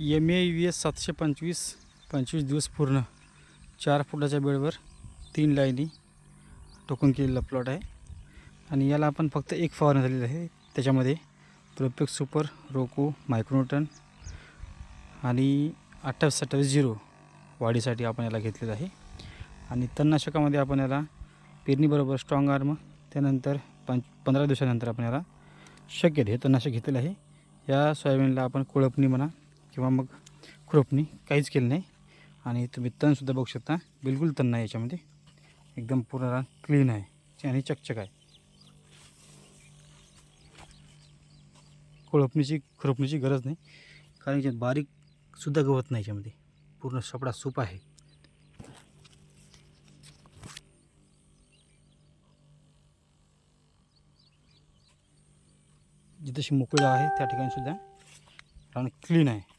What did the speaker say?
M A U S सातशे पंचवीस पंचवीस दिवस पूर्ण चार फुटाच्या बेडवर तीन लाईनी टोकून केलेला प्लॉट आहे. आणि याला आपण फक्त एक फवारणी झालेली आहे. त्याच्यामध्ये प्रोपेक सुपर रोको मायक्रोन्यूटन आणि अठ्ठावीस अठ्ठावीस झिरो वाढीसाठी आपण याला घेतलेलं आहे. आणि तणनाशकामध्ये आपण याला पेरणीबरोबर स्ट्रॉंग आर्म त्यानंतर पंच पंधरा दिवसानंतर आपण याला शक्य हे तणनाशक घेतलेलं आहे. या सोयाबीनला आपण कोळपणी म्हणा किंवा मग खुरपणी काहीच केलं नाही. आणि तुम्ही तणसुद्धा बघू शकता. बिलकुल तण नाही याच्यामध्ये. एकदम पूर्ण क्लीन आहे. आणि चकचक आहे. खुळपणीची खुरपणीची गरज नाही. कारण याच्यात बारीकसुद्धा गवत नाही याच्यामध्ये. पूर्ण सपडा सूप आहे. जी तशी मोकळी आहे त्या ठिकाणी सुद्धा रान क्लीन आहे.